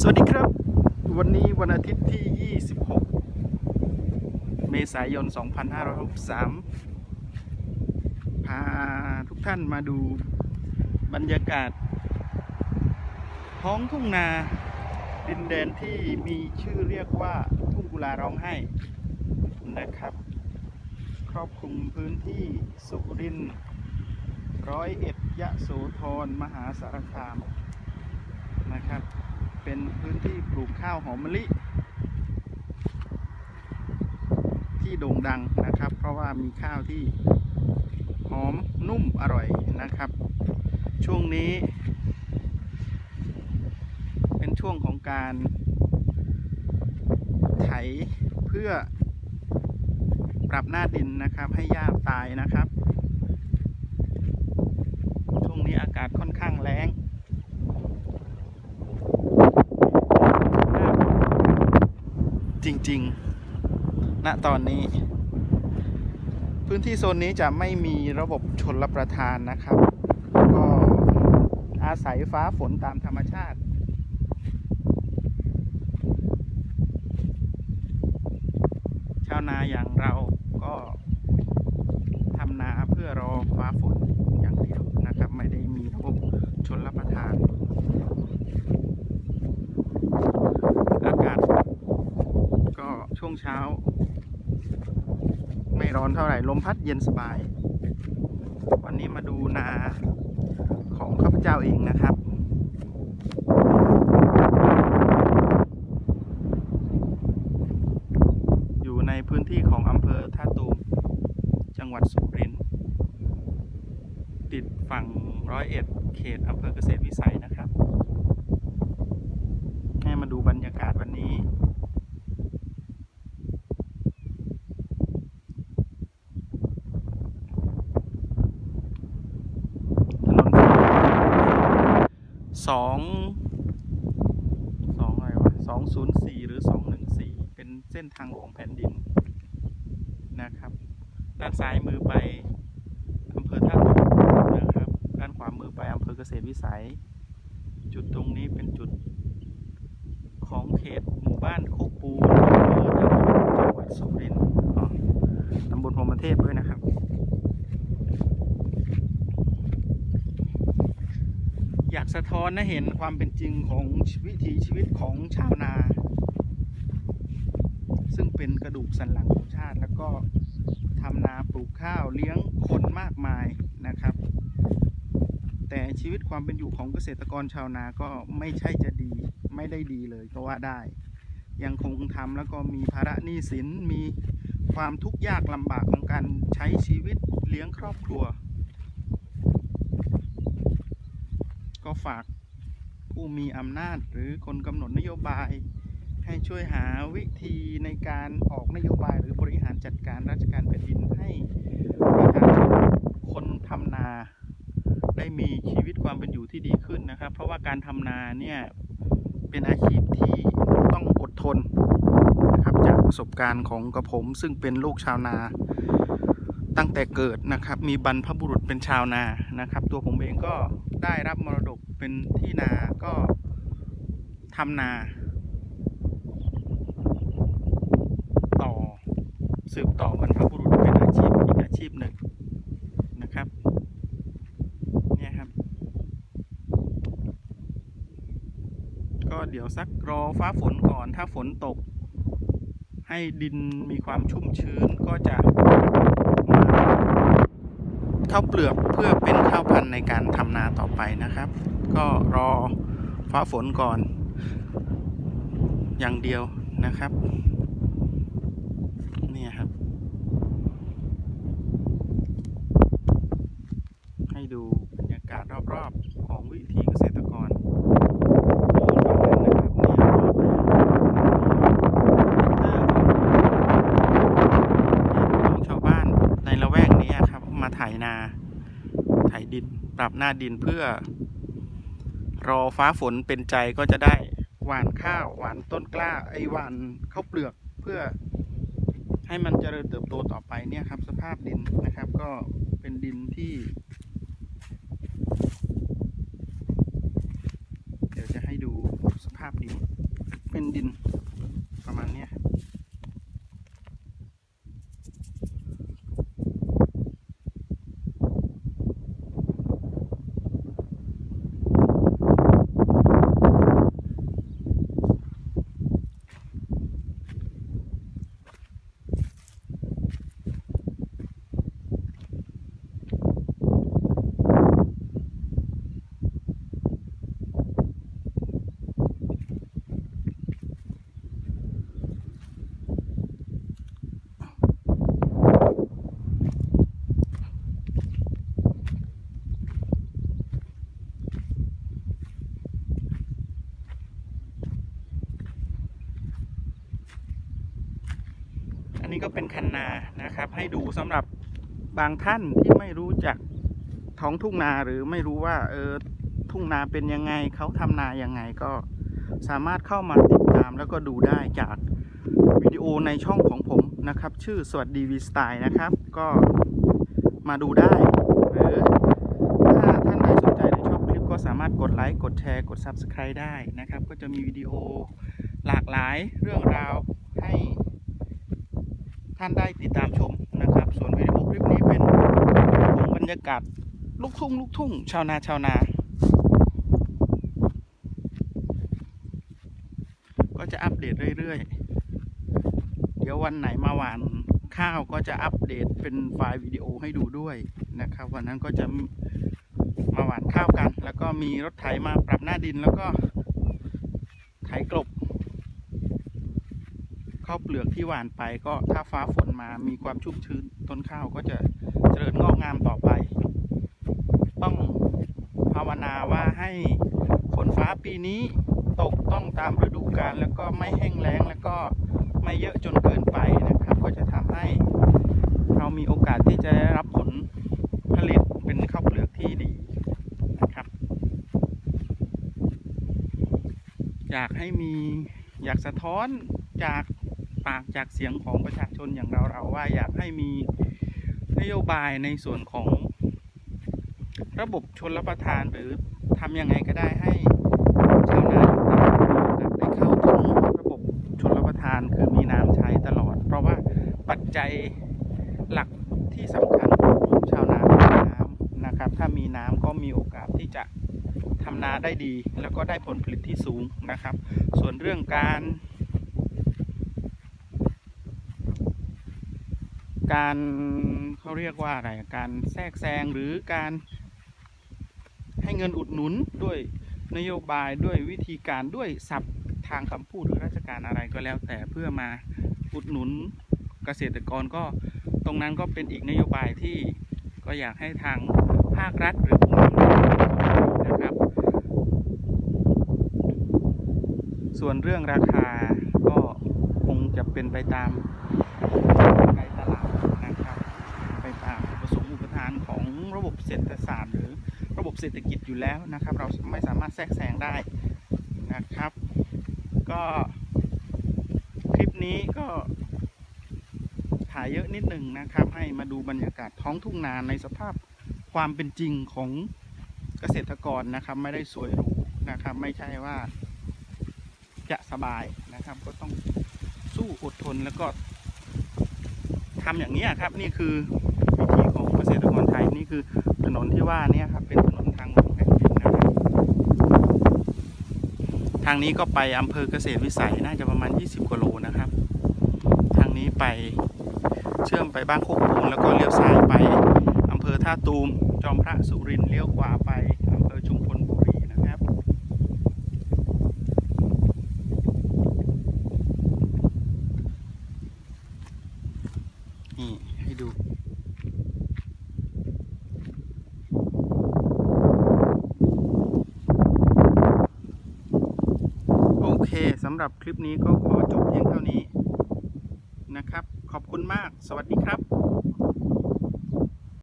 สวัสดีครับ วันนี้วันอาทิตย์ที่ 26 เมษายน 2563 พาทุกท่านมาดูบรรยากาศ ท้องทุ่งนาดินแดนที่มีชื่อเรียกว่าทุ่งกุลาร้องไห้นะครับ ครอบคลุมพื้นที่สุรินทร์ร้อยเอ็ดยะโสธรมหาสารคามนะครับ เป็นพื้นที่ปลูกข้าวหอมมะลิ ที่โด่งดังนะครับ เพราะว่ามีข้าวที่หอมนุ่มอร่อยนะครับ ช่วงนี้ เป็นช่วงของการ ไถเพื่อปรับหน้าดินนะครับ ให้หญ้าตายนะครับ ช่วงนี้อากาศค่อนข้างแล้ง จริง ๆ ณ ตอนนี้ พื้นที่โซนนี้จะไม่มีระบบชนรับประทานนะครับ ก็อาศัยฟ้าฝนตามธรรมชาติชาวนาอย่างเราก็ทำนาเพื่อรอฟ้าฝนอย่างเดียวนะครับ ไม่ได้มีระบบชนรับประทาน อากาศ ก็ช่ว งเช้า ไม่ร้อนเท่าไหร่ ลมพัดเย็นสบาย วันนี้มาดูนาของข้าพเจ้าเองนะครับอยู่ในพื้นที่ของอำเภอท่าตูม จังหวัดสุรินทร์ติดฝั่งร้อยเอ็ดเขตอำเภอเกษตรวิสัยนะครับ ให้มาดูบรรยากาศวันนี้ ถนน สองสองอะไรวะสองศูนย์สี่หรือสองหนึ่งสี่เป็นเส้นทางหลวงแผ่นดินนะครับ ด้านซ้ายมือไปอำเภอท่าตูมนะครับ ด้านขวามือไปอำเภอเกษตรวิสัย จุดตรงนี้เป็นจุดของเขตหมู่บ้านโคกปูนอำเภอท่าตูมจังหวัดสุรินทร์ตำบลพรมเทพด้วยนะครับ อยากสะท้อนให้เห็นความเป็นจริงของวิถีชีวิตของชาวนา ซึ่งเป็นกระดูกสันหลังของชาติ แล้วก็ทำนาปลูกข้าวเลี้ยงคนมากมายนะครับ แต่ชีวิตความเป็นอยู่ของเกษตรกรชาวนาก็ไม่ใช่จะดีไม่ได้ดีเลยก็ว่าได้ ยังคงทำแล้วก็มีภาระหนี้สินมีความทุกข์ยากลำบากของการใช้ชีวิตเลี้ยงครอบครัว ก็ฝากผู้มีอำนาจหรือคนกำหนดนโยบาย ให้ช่วยหาวิธีในการออกนโยบายหรือบริหารจัดการราชการแผ่นดินให้ประชาชนคนทำนาได้มีชีวิตความเป็นอยู่ที่ดีขึ้นนะครับ เพราะว่าการทำนาเนี่ยเป็นอาชีพที่ต้องอดทนนะครับจากประสบการณ์ของกระผมซึ่งเป็นลูกชาวนา ตั้งแต่เกิดนะครับ มีบรรพบุรุษเป็นชาวนานะครับ ตัวผมเองก็ได้รับมรดกเป็นที่นาก็ทำนา ต่อสืบต่อบรรพบุรุษเป็นอาชีพอีกอาชีพหนึ่งนะครับเนี่ยครับ ก็เดี๋ยวสักรอฟ้าฝนก่อนถ้าฝนตก ให้ดินมีความชุ่มชื้นก็จะ ข้าวเปลือกเพื่อเป็นข้าวพันธุ์ในการทำนาต่อไปนะครับ ก็รอฟ้าฝนก่อน อย่างเดียวนะครับ เนี่ยครับ ให้ดูบรรยากาศรอบๆ ของวิถีเกษตรกรฝั่งนั้นนะครับเนี่ยก็ไปของชาวบ้านในละแวกนี้ครับ มาไถนา ไถ ปรับหน้าดินเพื่อ รอฟ้าฝนเป็นใจก็จะได้หว่านข้าวหว่านต้นกล้าไอหว่านข้าวเปลือกเพื่อ ให้มันเจริญเติบโตต่อไปเนี่ยครับ สภาพดินนะครับ ก็เป็นดินที่ เดี๋ยวจะให้ดูสภาพดิน เป็นดินประมาณเนี้ ก็เป็นคันนานะครับ ให้ดูสำหรับบางท่านที่ไม่รู้จักท้องทุ่งนาหรือไม่รู้ว่าเออทุ่งนาเป็นยังไงเขาทำนายังไงก็สามารถเข้ามาติดตามแล้วก็ดูได้จากวิดีโอในช่องของผมนะครับ ชื่อสวัสดีวีสไตล์นะครับ ก็มาดูได้หรือถ้าท่านใดสนใจในชอบคลิปก็สามารถกดไลค์กดแชร์กด Subscribe ได้นะครับ ก็จะมีวิดีโอหลากหลายเรื่องราวให้ ท่านได้ติดตามชมนะครับ ส่วนวิดีโอคลิปนี้เป็นของบรรยากาศลูกทุ่งลูกทุ่ง ชาวนาชาวนา ก็จะอัปเดตเรื่อยๆ เดี๋ยววันไหนมาหวานข้าวก็จะอัปเดตเป็นไฟล์วิดีโอให้ดูด้วยนะครับ วันนั้นก็จะมาหวานข้าวกัน แล้วก็มีรถไถมาปรับหน้าดินแล้วก็ไถกลบ ข้าวเปลือกที่หวานไปก็ถ้าฟ้าฝนมามีความชุ่มชื้นต้นข้าวก็จะเจริญงอกงามต่อไป ต้องภาวนาว่าให้ฝนฟ้าปีนี้ตกต้องตามฤดูกาลแล้วก็ไม่แห้งแล้งแล้วก็ไม่เยอะจนเกินไปนะครับ ก็จะทำให้เรามีโอกาสที่จะได้รับผลผลิตเป็นข้าวเปลือกที่ดีนะครับอยากให้มีอยากสะท้อนจาก ปากจากเสียงของประชาชนอย่างเราเราว่าอยากให้มีนโยบายในส่วนของระบบชนรับประทานหรือทำยังไงก็ได้ให้ชาวนาได้เข้าถึงระบบชนรับประทานคือมีน้ำใช้ตลอด เพราะว่าปัจจัยหลักที่สำคัญของชาวนาคือน้ำนะครับ ถ้ามีน้ำก็มีโอกาสที่จะทำนาได้ดี แล้วก็ได้ผลผลิตที่สูงนะครับ ส่วนเรื่องการ การเขาเรียกว่าอะไรการแทรกแซงหรือการให้เงินอุดหนุนด้วยนโยบายด้วยวิธีการด้วยศัพท์ทางคำพูดหรือราชการอะไรก็แล้ว แต่เพื่อมาอุดหนุนเกษตรกรก็ตรงนั้นก็เป็นอีกนโยบายที่ก็อยากให้ทางภาครัฐหรือผู้นำนะครับ ส่วนเรื่องราคาก็คงจะเป็นไปตาม เศรษฐศาสตร์หรือระบบเศรษฐกิจอยู่แล้วนะครับ เราไม่สามารถแทรกแซงได้นะครับ ก็คลิปนี้ก็ถ่ายเยอะนิดหนึ่งนะครับ ให้มาดูบรรยากาศท้องทุ่งนาในสภาพความเป็นจริงของเกษตรกรนะครับไม่ได้สวยหรูนะครับ ไม่ใช่ว่าจะสบายนะครับก็ต้องสู้อดทนแล้วก็ทำอย่างนี้ครับนี่คือวิธีของเกษตรกรไทยนี่คือ ถนนที่ว่านี่ยครับ เป็นถนนทางหลวงแผ่นดินนะครับทางนี้ก็ไปอำเภอเกษตรวิสัยน่าจะประมาณ 20กิโลนะครับ ทางนี้ไปเชื่อมไปบ้านโคกปูนแล้วก็เลี้ยวซ้ายไปอำเภอท่าตูม จอมพระสุรินเลี้ยวขวาไปอำเภอชุมพลบุรีนะครับ นี่ให้ดู โอเคสำห รับคลิปนี้ก็ขอจบเพียงเท่านี้นะครับ ขอบคุณมาก สวัสดีครับ